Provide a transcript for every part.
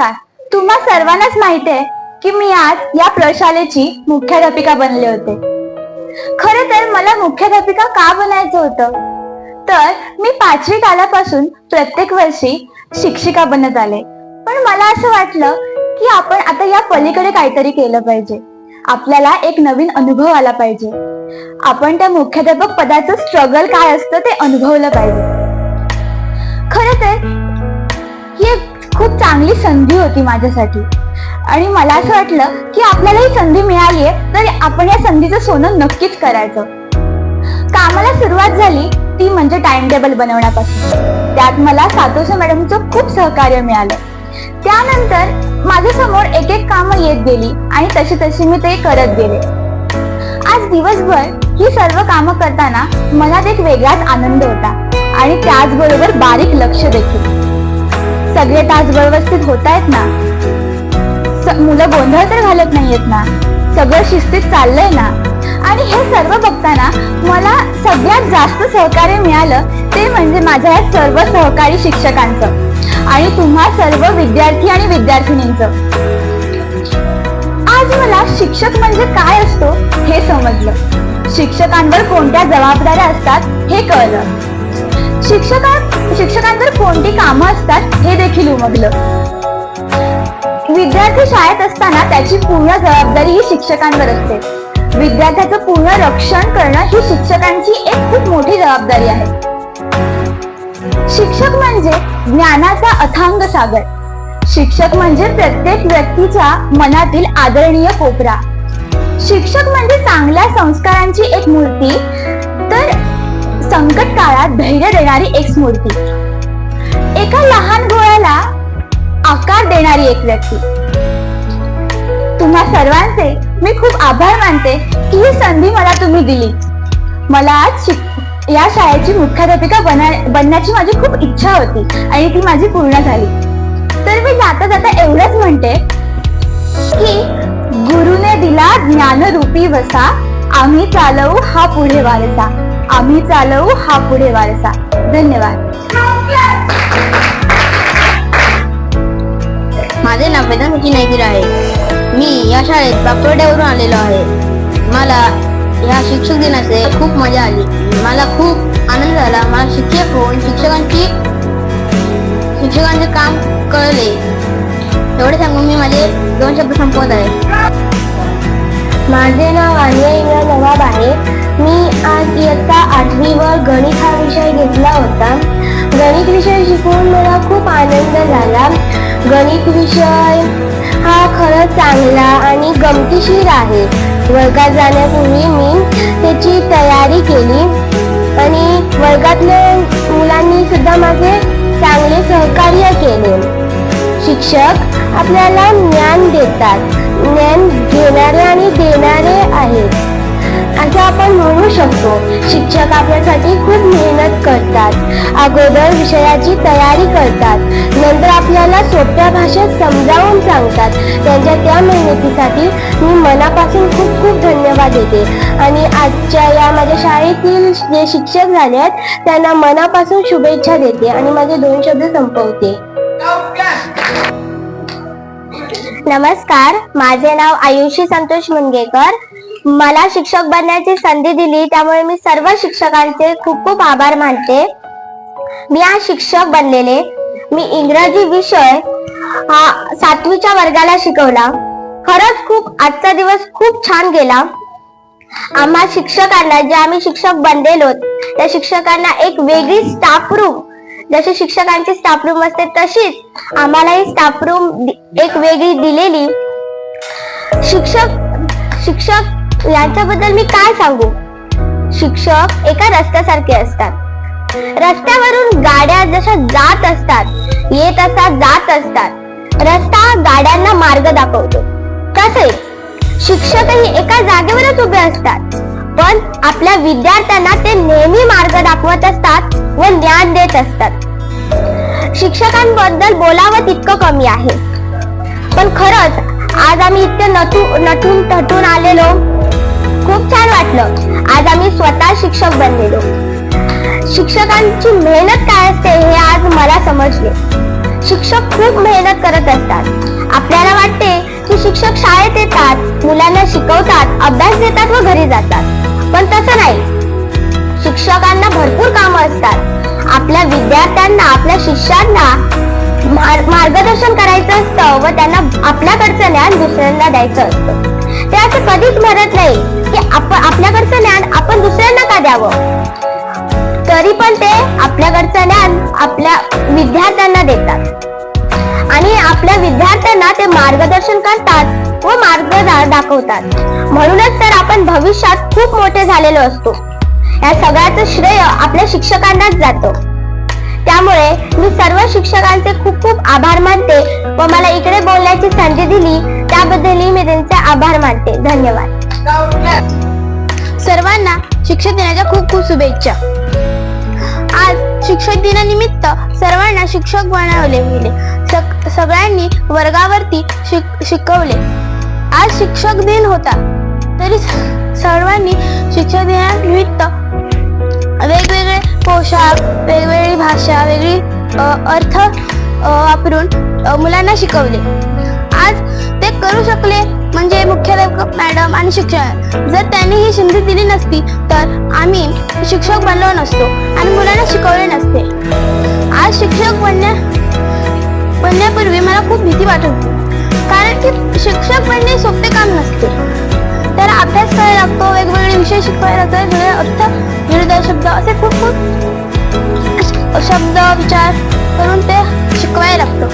सर्वांनाच माहीत आहे की मी आज या प्रशालेची मुख्याध्यापिका बनले होते. खर तर मला मुख्याध्यापिका का बनायचं होतं? तर मी पाचवीत आल्यापासून प्रत्येक वर्षी शिक्षिका बनत आले. पण मला असं वाटलं की आपण आता या पलीकडे काहीतरी केलं पाहिजे. आपल्याला एक नवीन अनुभव आला पाहिजे. आपण त्या मुख्याध्यापक पदाचं स्ट्रगल काय असतं ते अनुभवलं पाहिजे. खरं तर खूप चांगली संधी होती माझ्यासाठी. आणि मला असं वाटलं की आपल्याला ही संधी मिळाली आहे तर आपण या संधीचं सोनं नक्कीच करायचं. कामाला सुरुवात झाली ती म्हणजे टाइम टेबल बनवण्यापासून. त्यात मला सातोसे मॅडमचं खूप सहकार्य मिळालं. त्यानंतर माझ्यासमोर एक एक कामं येत गेली आणि तशी तशी मी ते करत गेले. आज दिवसभर ही सर्व कामं करताना मनात एक वेगळाच आनंद होता आणि त्याचबरोबर बारीक लक्ष देखील. सगळे तास व्यवस्थित होत आहेत ना मुलं गोंधळ तर घालत नाहीयेत ना? सगळं शिस्तीत चाललंय ना? आणि हे सर्व बघताना मला सगळ्यात जास्त सहकार्य मिळालं ते म्हणजे माझ्या या सर्व सहकारी शिक्षकांचं. आणि तुम्हा सर्व विद्यार्थी आणि विद्यार्थिनींचं. आज मला शिक्षक म्हणजे काय असतो हे समजलं. शिक्षकांवर कोणत्या जबाबदाऱ्या असतात हे कळलं. शिक्षकां शिक्षकांवर कोणती कामं असतात हे देखील उमगलं. विद्यार्थी शाळेत असताना त्याची पूर्ण जबाबदारी ही शिक्षकांवर असते. विद्यार्थ्याचं पूर्ण रक्षण करणं ही शिक्षकांची एक खूप मोठी जबाबदारी आहे. शिक्षक म्हणजे ज्ञानाचा अथांग सागर. शिक्षक म्हणजे प्रत्येक व्यक्तीच्या मनातील आदरणीय कोपरा. शिक्षक म्हणजे चांगल्या संस्कारांची एक मूर्ती संकट काळात धैर्य देणारी एक स्मूर्ती एका लहान गोळ्याला आकार देणारी एक व्यक्ती. तुम्हा सर्वांचे मी खूप आभार मानते की ही संधी मला तुम्ही दिली. मला आज या शाळेची मुख्याध्यापिका बनण्याची माझी खूप इच्छा होती आणि ती माझी पूर्ण झाली. तर मी जाता जाता एवढंच म्हणते की गुरुने दिला ज्ञानरूपी वसा आम्ही चालवू हा पुढे वारसा. आम्ही चालवू हा पुढे वारसा. धन्यवाद. माझे नाव वेदांत सचिन नायकीर आहे. मी या शाळेत बापवर्ड्यावरून आलेलो आहे. मला या शिक्षक दिनाचे खूप मजा आली. मला खूप आनंद झाला. मला शिक्षक होऊन शिक्षकांची शिक्षकांचे काम कळले. एवढे सांगून मी माझे दोन शब्द संपवत आहे. माझे नाव आर्या नवाब आहे. मी आज इयत्ता आठवीवर गणित हा विषय घेतला होता. गणित विषय शिकून मला खूप आनंद झाला. गणित विषय हा खरंच चांगला आणि गमतीशीर आहे. वर्गात जाण्यापूर्वी मी त्याची तयारी केली आणि वर्गातल्या मुलांनी सुद्धा माझे चांगले सहकार्य केले. शिक्षक आपल्याला ज्ञान देतात. ज्ञान घेणारे आणि देणारे आहेत. असं आपण म्हणू शकतो. शिक्षक आपल्यासाठी खूप मेहनत करतात. अगोदर विषयाची तयारी करतात. नंतर आपल्याला सोप्या भाषेत समजावून सांगतात. त्यांच्या त्या मेहनतीसाठी मी मनापासून खूप खूप धन्यवाद देते. आणि आजच्या या माझ्या शाळेतील जे शिक्षक झाले आहेत त्यांना मनापासून शुभेच्छा देते आणि माझे दोन शब्द संपवते. नमस्कार. माझे नाव आयुषी संतोष मुंगेकर. मला शिक्षक बनण्याची संधी दिली त्यामुळे मी सर्व शिक्षकांचे खूप खूप आभार मानते. मी आज शिक्षक बनलेले. मी इंग्रजी विषय हा सातवीच्या वर्गाला शिकवला. खरंच खूप आजचा दिवस खूप छान गेला. आम्हा शिक्षकांना जे आम्ही शिक्षक बनलेलो त्या शिक्षकांना एक वेगळी स्टाफ रूम जशी शिक्षकांची स्टाफ रूम असते तशीच आम्हालाही स्टाफ रूम एक वेगळी दिलेली. शिक्षक शिक्षक यांच्याबद्दल मी काय सांगू? शिक्षक एका रस्त्यासारखे असतात. रस्त्यावरून गाड्या जशा जात असतात येत असतात जात असतात. रस्ता गाड्यांना मार्ग दाखवतो. तसेच शिक्षकही एका जागेवरच उभे असतात. पण आपल्या विद्यार्थ्यांना ते नेहमी मार्ग दाखवत असतात व ज्ञान देत असतात. शिक्षकांबद्दल बोलावं तितकं कमी आहे. पण खरंच आज आम्ही इतके नटू नटून तटून आलेलो. खूप छान वाटलं. आज आम्ही स्वतः शिक्षक बनलेलो. शिक्षकांची मेहनत काय असते हे आज मला समजले. शिक्षक खूप मेहनत करत असतात. आपल्याला वाटते की शिक्षक शाळेत येतात मुलांना शिकवतात अभ्यास देतात व घरी जातात. पण तसं नाही. शिक्षकांना भरपूर कामं असतात. आपल्या विद्यार्थ्यांना आपल्या शिष्यांना असतं व त्यांना आपल्याकडचं ज्ञान दुसऱ्यांना द्यायचं असतं. ते असं कधीच म्हणत नाही की आपण आपल्याकडचं ज्ञान आपण दुसऱ्यांना का द्यावं? तरी पण ते आपल्याकडचं ज्ञान आपल्या विद्यार्थ्यांना देतात. आणि आपल्या विद्यार्थ्यांना ते मार्गदर्शन करतात व मार्ग दाखवतात. म्हणूनच तर आपण भविष्यात खूप मोठे झालेलो असतो. या सगळ्याचं श्रेय आपल्या शिक्षकांनाच जातं. त्यामुळे मी सर्व शिक्षकांचे खूप खूप आभार मानते व मला इकडे बोलण्याची संधी दिली त्याबद्दलही मी त्यांचे आभार मानते. धन्यवाद. सर्वांना शिक्षक दिनाच्या खूप खूप शुभेच्छा. आज शिक्षक दिनानिमित्त सर्वांना शिक्षक बनवले गेले. सगळ्यांनी वर्गावरती शिक शिकवले. आज शिक्षक दिन होता. तरी सर्वांनी शिक्षक दिनानिमित्त वेगवेगळे पोशाख वेगवेगळी भाषा वेगळी अर्थ वापरून मुलांना शिकवले. आज ते करू शकले म्हणजे मुख्याध्यापक मॅडम आणि शिक्षक. जर त्यांनी ही संधी दिली नसती तर आम्ही शिक्षक बनलो नसतो आणि मुलांना शिकवले नसते. आज शिक्षक बनण्या बनण्यापूर्वी मला खूप भीती वाटत होती. कारण की शिक्षक बनणे सोपे काम नसते. तर अभ्यास करायला लागतो वेगवेगळे विषय शिकवायला लागतात अर्थ शब्द असे खूप खूप शब्द विचार करून ते शिकवायला लागतो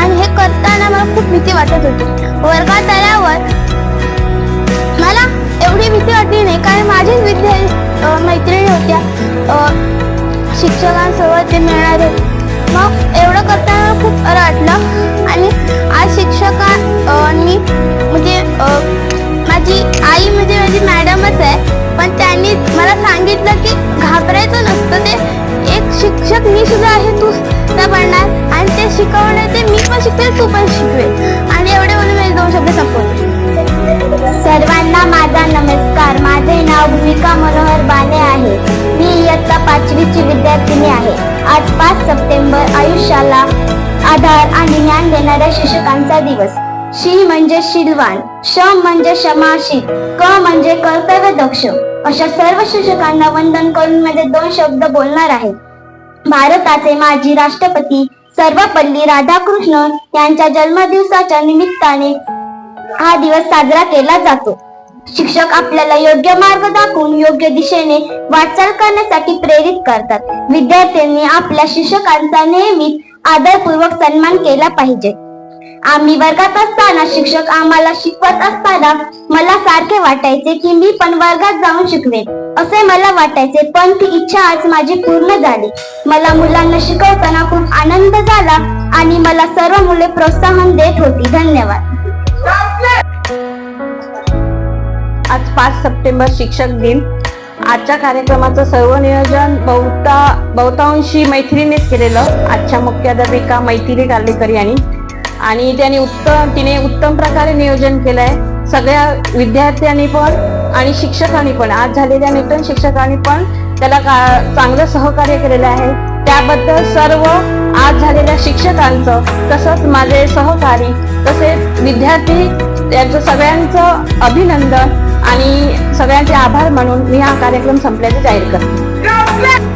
आणि हे करताना मला खूप भीती वाटत होती वर्गात आल्यावर मला एवढी भीती वाटली नाही कारण माझीच विद्यार्थी मैत्रिणी होत्या शिक्षकांसोबत ते मिळणारे मग एवढं करताना खूप बरं वाटलं आणि आज शिक्षकांनी म्हणजे माझी आई म्हणजे माझी मॅडमच आहे पण त्यांनी मला सांगितलं की घाबरायचं नसतं ते. एक शिक्षक मी सुद्धा आहे तू सुद्धा बनणार आणि ते शिकवणार ते मी पण शिकेल तू पण शिकवेल. आणि एवढे म्हणून मी दोन शब्द संपवते सर्वांना माझा नमस्कार. माझे नाव भूमिका मनोहर बाने आहे. मी इयत्ता पाचवीची विद्यार्थिनी आहे. आज पाच सप्टेंबर आयुष्याला आधार आणि ज्ञान देणाऱ्या शिक्षकांचा दिवस. शी म्हणजे शिलवान श म्हणजे क्षमाशील क म्हणजे कर्तव्य दक्ष अशा सर्व शिक्षकांना वंदन करून माझे दोन शब्द बोलणार आहे. भारताचे माजी राष्ट्रपती सर्वपल्ली राधाकृष्ण यांच्या जन्मदिवसाच्या निमित्ताने हा दिवस साजरा केला जातो. शिक्षक आपल्याला योग्य मार्ग दाखवून योग्य दिशेने वाटचाल करण्यासाठी प्रेरित करतात. विद्यार्थ्यांनी आपल्या शिक्षकांचा नेहमीच आदरपूर्वक सन्मान केला पाहिजे. आम्ही वर्गात असताना शिक्षक आम्हाला शिकवत असताना मला सारखे वाटायचे की मी पण वर्गात जाऊन शिकवेन असे मला वाटायचे पण ती इच्छा आज माझी पूर्ण झाली. मला मुलांना शिकवताना खूप आनंद झाला आणि मला सर्व मुले प्रोत्साहन देत होती. धन्यवाद. आज पाच सप्टेंबर शिक्षक दिन. आजच्या कार्यक्रमाचं सर्व नियोजन बहुता बहुतांशी मैत्रिणीनेच केलेलं. आजच्या मुख्याध्यापिका मैथिली कालेकर यांनी. आणि त्यांनी उत्तम तिने उत्तम प्रकारे नियोजन केलंय. सगळ्या विद्यार्थ्यांनी पण आणि शिक्षकांनी पण. आज झालेल्या नूतन शिक्षकांनी पण त्याला का चांगलं सहकार्य केलेलं आहे. त्याबद्दल सर्व आज झालेल्या शिक्षकांचं तसंच माझे सहकारी तसेच विद्यार्थी यांचं सगळ्यांचं अभिनंदन आणि सगळ्यांचे आभार म्हणून मी हा कार्यक्रम संपल्याचे जाहीर करते.